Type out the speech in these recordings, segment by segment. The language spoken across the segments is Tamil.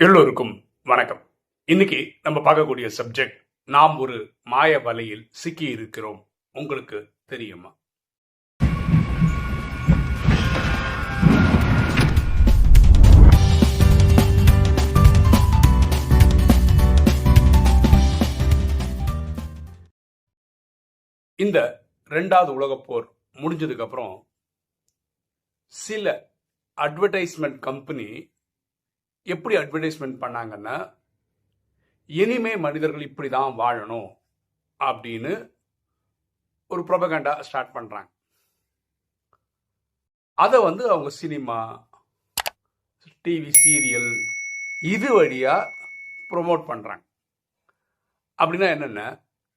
எல்லோருக்கும் வணக்கம். இன்னைக்கு நம்ம பார்க்கக்கூடிய சப்ஜெக்ட் நாம் ஒரு மாய வலையில் சிக்கி இருக்கிறோம் உங்களுக்கு தெரியுமா? இந்த ரெண்டாவது உலகப் போர் முடிஞ்சதுக்கு அப்புறம் சில அட்வர்டைஸ்மெண்ட் கம்பெனி எப்படி அட்வர்டைஸ்மெண்ட் பண்ணாங்கன்னா இனிமே மனிதர்கள் இப்படி தான் வாழணும் அப்படின்னு ஒரு ப்ரொபகண்டா ஸ்டார்ட் பண்ணுறாங்க அதை வந்து அவங்க சினிமா டிவி சீரியல் இது வழியாக ப்ரொமோட் பண்ணுறாங்க அப்படின்னா என்னென்ன?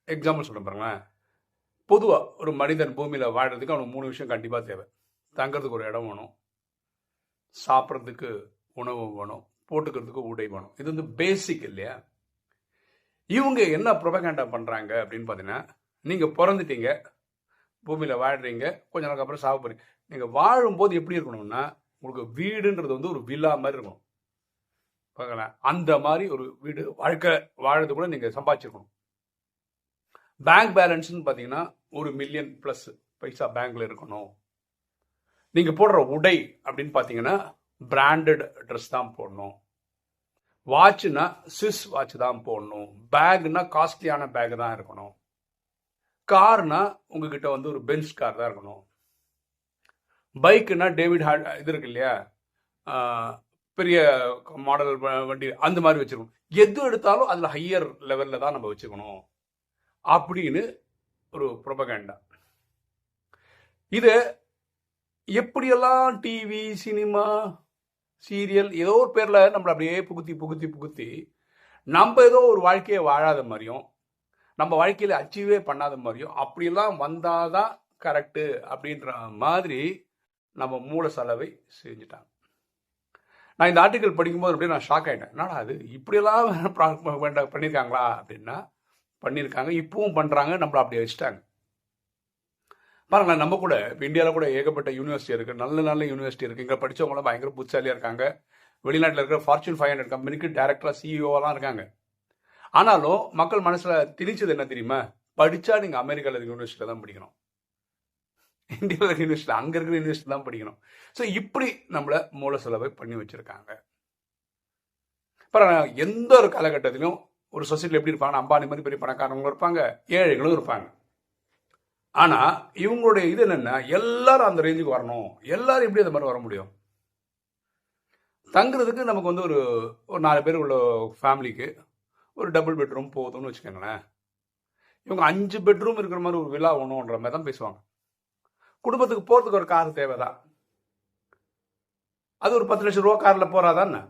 எக்ஸாம்பிள் சொல்ல பாருங்களேன். பொதுவாக ஒரு மனிதன் பூமியில் வாழறதுக்கு அவனுக்கு மூணு விஷயம் கண்டிப்பாக தேவை. தங்கிறதுக்கு ஒரு இடம் வேணும். சாப்பிட்றதுக்கு உணவு வேணும். போட்டுக்கிறதுக்கு உடை வேணும். இது வந்து பேசிக் இல்லையா? இவங்க என்ன ப்ரொபகேண்டா பண்ணுறாங்க அப்படின்னு பார்த்தீங்கன்னா நீங்கள் பிறந்துட்டீங்க பூமியில் வாழ்கிறீங்க கொஞ்ச நாளுக்கு அப்புறம் சாவு போறீங்க. நீங்கள் வாழும்போது எப்படி இருக்கணும்னா உங்களுக்கு வீடுன்றது வந்து ஒரு வில்லா மாதிரி இருக்கணும். பார்க்கலாம் அந்த மாதிரி ஒரு வீடு வாழ்க்கை வாழறது கூட நீங்கள் சம்பாதிச்சிருக்கணும். பேங்க் பேலன்ஸ்னு பார்த்தீங்கன்னா ஒரு மில்லியன் ப்ளஸ் பைசா பேங்க்ல இருக்கணும். நீங்கள் போடுற உடை அப்படின்னு பார்த்தீங்கன்னா பிராண்டட் ட்ரெஸ் தான் போடணும். வாட்ச்னா சுவிஸ் வாட்ச் தான் போடணும். பேக்னா காஸ்ட்லியான பேக் தான் இருக்கணும். கார்னா உங்ககிட்ட வந்து ஒரு பென்ஸ் கார் தான் இருக்கணும். பைக்குனா டேவிட் ஹார்ட் இது இருக்கு இல்லையா? பெரிய மாடல் வண்டி அந்த மாதிரி வச்சிருக்கணும். எது எடுத்தாலும் அதில் ஹையர் லெவலில் தான் நம்ம வச்சுக்கணும். அப்படின்னு ஒரு ப்ரொபகேண்டா இது எப்படியெல்லாம் டிவி சினிமா சீரியல் ஏதோ ஒரு பேரில் நம்மளை அப்படியே புகுத்தி புகுத்தி புகுத்தி நம்ம ஏதோ ஒரு வாழ்க்கையை வாழாத மாதிரியும் நம்ம வாழ்க்கையில் அச்சீவே பண்ணாத மாதிரியும் அப்படிலாம் வந்தால் தான் கரெக்டு அப்படின்ற மாதிரி நம்ம மூல செலவை செஞ்சுட்டாங்க. நான் இந்த ஆர்டிக்கல் படிக்கும்போது அப்படியே நான் ஷாக் ஆகிட்டேன் என்னடா அது இப்படியெல்லாம் பண்ணியிருக்காங்களா அப்படின்னா பண்ணியிருக்காங்க இப்பவும் பண்ணுறாங்க நம்மளை அப்படி வச்சுட்டாங்க. பாருங்களேன் நம்ம கூட இப்போ இந்தியாவில் கூட ஏகப்பட்ட யூனிவர்சிட்டி இருக்குது நல்ல நல்ல யூனிவர்சிட்டி இருக்குது இங்கே படித்தவங்களாம் பயங்கர புத்திசாலியாக இருக்காங்க. வெளிநாட்டில் இருக்கிற ஃபார்ச்சூன் ஃபைவ் ஹண்ட்ரட் கம்பெனிக்கு டேரக்டராக சிஇஓலாம் இருக்காங்க. ஆனாலும் மக்கள் மனசில் திணிச்சது என்ன தெரியுமா? படித்தா நீங்கள் அமெரிக்காவில் இருக்கிற யூனிவர்சிட்டியில் தான் படிக்கணும். இந்தியாவில் இருக்கிற யூனிவர்சிட்டி அங்கே இருக்கிற யூனிவர்சிட்டி தான் படிக்கணும். ஸோ இப்படி நம்மளை மூல செலவை பண்ணி வச்சுருக்காங்க. அப்புறம் எந்த ஒரு காலகட்டத்திலும் ஒரு சொசைட்டியில் எப்படி இருப்பாங்க அம்பானி மாதிரி பெரிய பணக்காரங்களும் இருப்பாங்க. ஏழைகளும் இருப்பாங்க. ஆனால் இவங்களுடைய இது என்னென்னா எல்லாரும் அந்த ரேஞ்சுக்கு வரணும். எல்லாரும் எப்படி அந்த மாதிரி வர முடியும்? தங்குறதுக்கு நமக்கு வந்து ஒரு ஒரு நாலு பேர் உள்ள ஃபேமிலிக்கு ஒரு டபுள் பெட்ரூம் போதும்னு வச்சுக்கோங்களேன். இவங்க அஞ்சு பெட்ரூம் இருக்கிற மாதிரி ஒரு விழா ஒன்றுன்ற மாதிரி தான் பேசுவாங்க. குடும்பத்துக்கு போகிறதுக்கு ஒரு கார் தேவைதான். அது ஒரு பத்து லட்சம் ரூபா காரில் போறாதானே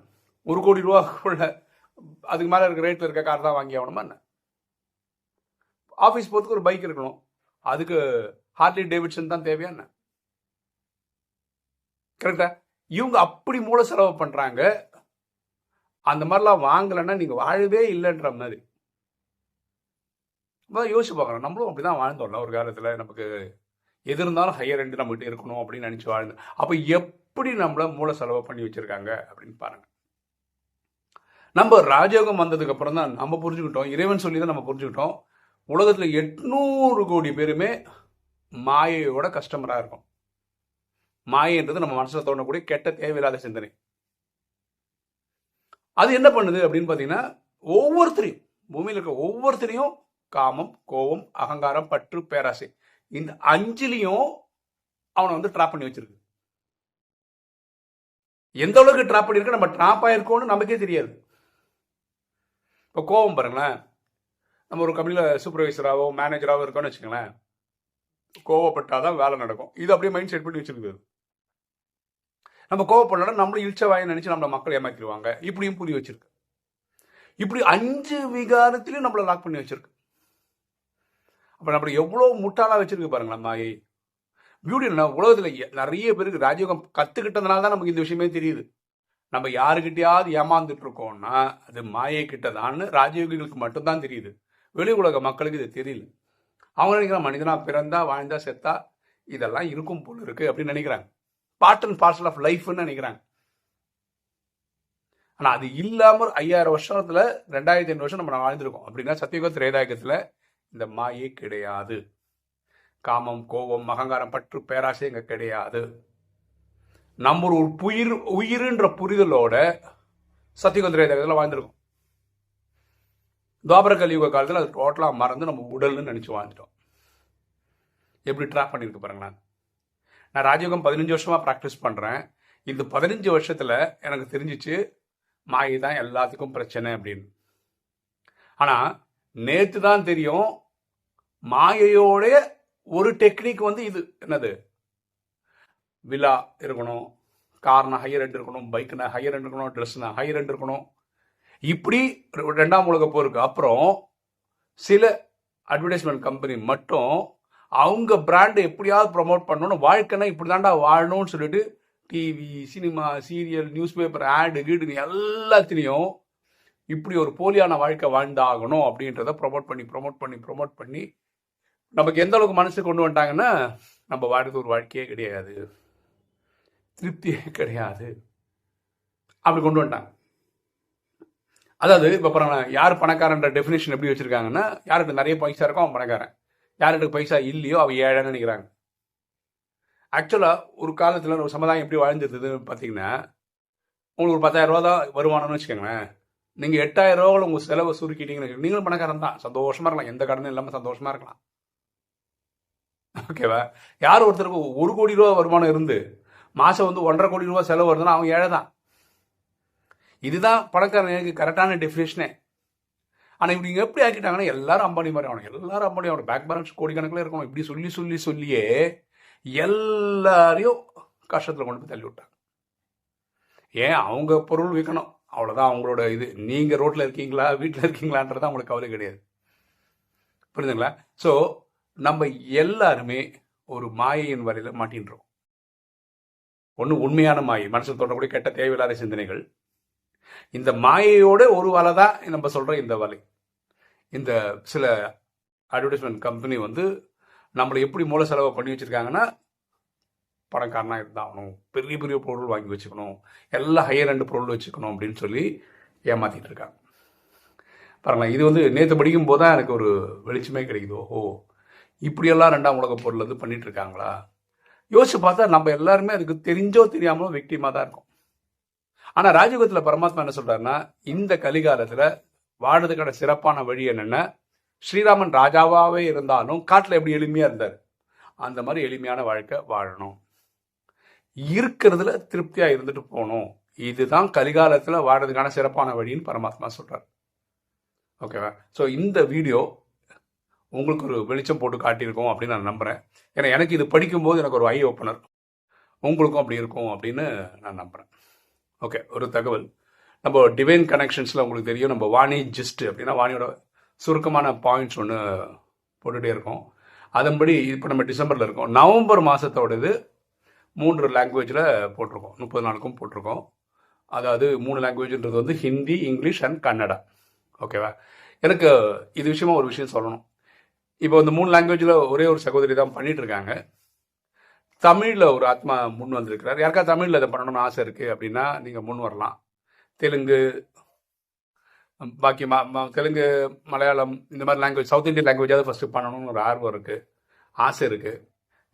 ஒரு கோடி ரூபாக்குள்ள அதுக்கு மேலே இருக்க ரேட்டில் இருக்க கார் தான் வாங்கி ஆகணுமா என்ன? ஆஃபீஸ் போகிறதுக்கு ஒரு பைக் இருக்கணும். அதுக்கு ஹார்லி டேவிட்சன் தான் தேவையா என்ன? கரெக்டா இவங்க அப்படி மூல செலவு பண்றாங்க. அந்த மாதிரிலாம் வாங்கலைன்னா நீங்க வாழவே இல்லைன்ற மாதிரி. யோசிச்சு பார்க்கணும். நம்மளும் அப்படிதான் வாழ்ந்தோம்ல ஒரு காலத்துல. நமக்கு எது இருந்தாலும் ஹையர் ரெண்டு நம்மகிட்ட இருக்கணும் அப்படின்னு நினைச்சு வாழ்ந்து. அப்ப எப்படி நம்மள மூல செலவு பண்ணி வச்சிருக்காங்க அப்படின்னு பாருங்க. நம்ம ராஜயோகம் வந்ததுக்கு அப்புறம் தான் நம்ம புரிஞ்சுக்கிட்டோம். இறைவன் சொல்லி தான் நம்ம புரிஞ்சுக்கிட்டோம். உலகத்தில் எட்நூறு கோடி பேருமே மாயையோட கஸ்டமராக இருக்கும் மாயைன்றது நம்ம மனசில் தோணக்கூடிய கெட்ட தேவையில்லாத சிந்தனை. அது என்ன பண்ணுது அப்படின்னு பார்த்தீங்கன்னா ஒவ்வொருத்தரையும் பூமியில் இருக்க ஒவ்வொருத்தரையும் காமம் கோபம் அகங்காரம் பற்று பேராசை இந்த அஞ்சுலையும் அவனை வந்து ட்ராப் பண்ணி வச்சிருக்கு. எந்த அளவுக்கு ட்ராப் பண்ணியிருக்க நம்ம ட்ராப் ஆயிருக்கோம்னு நமக்கே தெரியாது. இப்போ கோபம் பாருங்களேன். நம்ம ஒரு கம்பெனியில் சூப்பர்வைசராகவோ மேனேஜராகவோ இருக்கோம்னு வச்சுக்கோங்களேன். கோவப்பட்டாதான் வேலை நடக்கும். இது அப்படியே மைண்ட் செட் பண்ணி வச்சிருக்குது. நம்ம கோவப்படலாம் நம்மளும் இழிச்ச நினச்சி நம்மளை மக்கள் ஏமாத்திடுவாங்க. இப்படியும் புரிய வச்சிருக்கு. இப்படி அஞ்சு விகாரத்திலையும் நம்மளை லாக் பண்ணி வச்சிருக்கு. அப்போ நம்மளை எவ்வளோ முட்டாளாக வச்சிருக்கு பாருங்களேன் மாயை. பியூட்டி என்ன உலகத்துல நிறைய பேருக்கு ராஜயோகம் கற்றுக்கிட்டதுனால தான் நமக்கு இந்த விஷயமே தெரியுது. நம்ம யாருக்கிட்டையாவது ஏமாந்துட்டு இருக்கோம்னா அது மாயை கிட்டதான்னு ராஜயோகிகளுக்கு மட்டும்தான் தெரியுது. வெளி உலக மக்களுக்கு இது தெரியல. அவங்க நினைக்கிற மனிதனா பிறந்தா வாழ்ந்தா செத்தா இதெல்லாம் இருக்கும் போல இருக்கு அப்படின்னு நினைக்கிறாங்க. பார்ட் அண்ட் பார்சல் ஆஃப் லைஃப்னு நினைக்கிறாங்க. ஆனால் அது இல்லாமல் ஐயாயிரம் வருஷத்துல ரெண்டாயிரத்தி ஐநூறு வருஷம் நம்ம வாழ்ந்திருக்கோம். அப்படின்னா சத்தியுக திரேதாயகத்தில் இந்த மாயே கிடையாது. காமம் கோபம் அகங்காரம் பற்று பேராசை இங்கே கிடையாது. நம்ம ஒரு உயிர் உயிருன்ற புரிதலோட சத்தியுக திரேதாயகத்தில் வாழ்ந்திருக்கோம். துவாபர கலியுக காலத்தில் அது டோட்டலாக மறந்து நம்ம உடல்னு நினச்சி வாழ்ந்துட்டோம். எப்படி ட்ராப் பண்ணியிருக்கு பாருங்களேன். நான் ராஜயோகம் பதினஞ்சு வருஷமாக ப்ராக்டிஸ் பண்ணுறேன் இந்த பதினஞ்சு வருஷத்தில் எனக்கு தெரிஞ்சிச்சு மாயை தான் எல்லாத்துக்கும் பிரச்சனை அப்படின்னு. ஆனால் நேற்று தான் தெரியும் மாயையோடைய ஒரு டெக்னிக் வந்து இது என்னது? விழா இருக்கணும் கார்னா ஹையர் ரெண்டு இருக்கணும் பைக்னா ஹையர் ரெண்டு இருக்கணும் ட்ரெஸ்னா ஹையர் ரெண்டு இருக்கணும். இப்படி ரெண்டாம் உலக போருக்கு அப்புறம் சில அட்வர்டைஸ்மெண்ட் கம்பெனி மட்டும் அவங்க பிராண்டை எப்படியாவது ப்ரொமோட் பண்ணணும் வாழ்க்கைனா இப்படி தாண்டா வாழணும்னு சொல்லிட்டு TV cinema serial news paper ஆடு கீடுன்னு எல்லாத்திலையும் இப்படி ஒரு போலியான வாழ்க்கை வாழ்ந்தாகணும் அப்படின்றத ப்ரொமோட் பண்ணி ப்ரொமோட் பண்ணி ப்ரொமோட் பண்ணி நமக்கு எந்த அளவுக்கு மனசு கொண்டு வந்துட்டாங்கன்னா நம்ம வாழ்க்கை ஒரு வாழ்க்கையே கிடையாது. திருப்தியே கிடையாது. அப்படி கொண்டு வந்துட்டாங்க. அதாவது இப்போ பாருங்க யார் பணக்காரன்ற டெஃபினேஷன் எப்படி வச்சிருக்காங்கன்னா யாருக்கு நிறைய பைசா இருக்கோ அவன் பணக்காரன். யாருக்கு பைசா இல்லையோ அவன் ஏழைன்னு நினைக்கிறாங்க. ஆக்சுவலாக ஒரு காலத்தில் ஒரு சமுதாயம் எப்படி வாழ்ந்துருந்ததுன்னு பார்த்தீங்கன்னா உங்களுக்கு ஒரு பத்தாயிரம் ரூபா தான் வருமானம்னு வச்சுக்கோங்களேன். நீங்கள் எட்டாயிரம் ரூபாவில் உங்கள் செலவை சுருக்கிட்டீங்கன்னு நீங்களும் பணக்காரன் தான். சந்தோஷமாக இருக்கலாம். எந்த கடனும் இல்லாமல் சந்தோஷமாக இருக்கலாம். ஓகேவா யார் ஒருத்தருக்கு ஒரு கோடி ரூபா வருமானம் இருந்து மாதம் வந்து ஒன்றரை கோடி ரூபா செலவு வருதுன்னா அவங்க ஏழை தான் இதுதான் பணக்காரங்களுக்கு கரெக்டான டெஃபினேஷனே ஆனால் இப்படி எப்படி ஆக்கிட்டாங்கன்னா எல்லாரும் அம்பானி மாதிரி ஆகணும். எல்லாரும் அம்பானி ஆகணும். பேக் பேலன்ஸ் கோடிக்கணக்கில் இருக்கணும். இப்படி சொல்லி சொல்லி சொல்லியே எல்லாரையும் கஷ்டத்தில் கொண்டு போய் தள்ளி விட்டாங்க. ஏன்? அவங்க பொருள் விற்கணும் அவ்வளோதான் அவங்களோட இது. நீங்கள் ரோட்டில் இருக்கீங்களா வீட்டில் இருக்கீங்களான்றது அவங்களுக்கு கவலை கிடையாது. புரியுதுங்களா? ஸோ நம்ம எல்லாருமே ஒரு மாயையின் வரையில் மாட்டின்றோம். ஒன்று உண்மையான மாயை. மனசில் தோன்றக்கூடிய கெட்ட தேவையில்லாத சிந்தனைகள். இந்த மாயையோட ஒரு வலை தான் நம்ம சொல்கிற இந்த வலை. இந்த சில அட்வர்டைஸ்மெண்ட் கம்பெனி வந்து நம்மளை எப்படி மூல செலவை பண்ணி வச்சுருக்காங்கன்னா பணக்காரனாக இருந்தாகணும் பெரிய பெரிய பொருள் வாங்கி வச்சுக்கணும் எல்லாம் ஹையர் ரெண்டு பொருள் வச்சுக்கணும் அப்படின்னு சொல்லி ஏமாற்றிட்டு இருக்காங்க. பாருங்களேன் இது வந்து நேற்று படிக்கும் போது தான் எனக்கு ஒரு வெளிச்சமே கிடைக்குது. ஓ இப்படியெல்லாம் ரெண்டாம் உலக பொருள் வந்து பண்ணிகிட்ருக்காங்களா யோசிச்சு பார்த்தா நம்ம எல்லாருமே அதுக்கு தெரிஞ்சோ தெரியாமலோ விக்டிமாக தான் இருக்கும். ஆனால் ராஜயோகத்துல பரமாத்மா என்ன சொல்றாருன்னா இந்த கலிகாலத்துல வாழறதுக்கான சிறப்பான வழி என்னன்னா ஸ்ரீராமன் ராஜாவாகவே இருந்தாலும் காட்டில் எப்படி எளிமையாக இருந்தார்? அந்த மாதிரி எளிமையான வாழ்க்கை வாழணும். இருக்கிறதுல திருப்தியாக இருந்துட்டு போகணும். இதுதான் கலிகாலத்தில் வாழறதுக்கான சிறப்பான வழின்னு பரமாத்மா சொல்கிறார் ஓகேவா? ஸோ இந்த வீடியோ உங்களுக்கு ஒரு வெளிச்சம் போட்டு காட்டியிருக்கோம் அப்படின்னு நான் நம்புகிறேன் ஏன்னா எனக்கு இது படிக்கும்போது எனக்கு ஒரு ஐ ஓப்பனர். உங்களுக்கும் அப்படி இருக்கும் அப்படின்னு நான் நம்புகிறேன் ஓகே ஒரு தகவல். நம்ம டிவைன் கனெக்ஷன்ஸில் உங்களுக்கு தெரியும் நம்ம வாணி ஜிஸ்ட் அப்படின்னா வாணியோட சுருக்கமான பாயிண்ட்ஸ் ஒன்று போட்டுகிட்டே இருக்கோம். அதன்படி இப்போ நம்ம டிசம்பரில் இருக்கோம். நவம்பர் மாதத்தோடது மூன்று லாங்குவேஜில் போட்டிருக்கோம். முப்பது நாளுக்கும் போட்டிருக்கோம். அதாவது மூணு லாங்குவேஜ்ன்றது வந்து ஹிந்தி இங்கிலீஷ் அண்ட் கன்னடா. ஓகேவா எனக்கு இது விஷயமா ஒரு விஷயம் சொல்லணும். இப்போ இந்த மூணு லாங்குவேஜில் ஒரே ஒரு சகோதரி தான் பண்ணிகிட்டு இருக்காங்க. தமிழில் ஒரு ஆத்மா முன் வந்திருக்கிறார். யாருக்கா தமிழில் இதை பண்ணணும்னு ஆசை இருக்குது அப்படின்னா நீங்கள் முன் வரலாம். தெலுங்கு பாக்கி ம தெலுங்கு மலையாளம் இந்த மாதிரி லாங்குவேஜ் சவுத் இந்தியன் லாங்குவேஜாவது ஃபஸ்ட்டு பண்ணணும்னு ஒரு ஆர்வம் இருக்குது ஆசை இருக்குது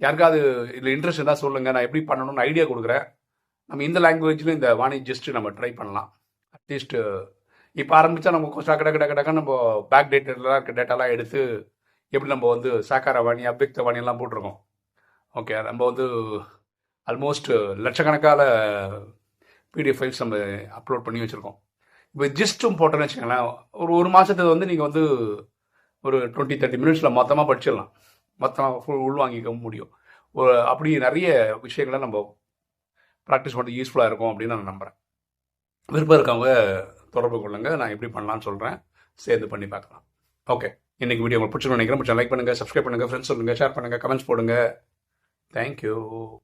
யாருக்காவது இதில் இன்ட்ரெஸ்ட் இருந்தால் சொல்லுங்கள் நான் எப்படி பண்ணணும்னு ஐடியா கொடுக்குறேன். நம்ம இந்த லாங்குவேஜ்லையும் இந்த வாணி ஜஸ்ட்டு நம்ம ட்ரை பண்ணலாம். அட்லீஸ்ட் இப்போ ஆரம்பித்தா நம்ம கொஞ்சம் கடை கடை கடக்க நம்ம பேக் டேட்டெல்லாம் இருக்க. டேட்டாலாம் எடுத்து எப்படி நம்ம வந்து சாக்கார வாணி அபியக்த வாணியெல்லாம் போட்டிருக்கோம். ஓகே நம்ம வந்து ஆல்மோஸ்ட் லட்சக்கணக்கான பிடிஎஃப் ஃபைல்ஸ் நம்ம அப்லோட் பண்ணி வச்சுருக்கோம். இப்போ ஜிஸ்ட்டும் போட்டோன்னு வச்சுக்கோங்களேன் ஒரு ஒரு மாதத்துக்கு வந்து நீங்கள் வந்து ஒரு டுவெண்ட்டி தேர்ட்டி மினிட்ஸில் மொத்தமாக படிச்சிடலாம். மொத்தமாக ஃபுல் உள்வாங்கிக்க முடியும். ஒரு அப்படி நிறைய விஷயங்களை நம்ம ப்ராக்டிஸ் பண்ணி யூஸ்ஃபுல்லாக இருக்கும் அப்படின்னு நான் நம்புகிறேன் விருப்பம் இருக்கவங்க தொடர்பு கொள்ளுங்கள் நான் எப்படி பண்ணலான்னு சொல்கிறேன் சேர்ந்து பண்ணி பார்க்கலாம். ஓகே இன்றைக்கி வீடியோ உங்களுக்கு பிடிச்சிருக்கோம் நினைக்கிறேன். லைக் பண்ணுங்கள் சப்ஸ்கிரைப் பண்ணுங்கள் ஃப்ரெண்ட்ஸ் சொல்லுங்கள் ஷேர் பண்ணுங்கள் கமெண்ட்ஸ் Thank you.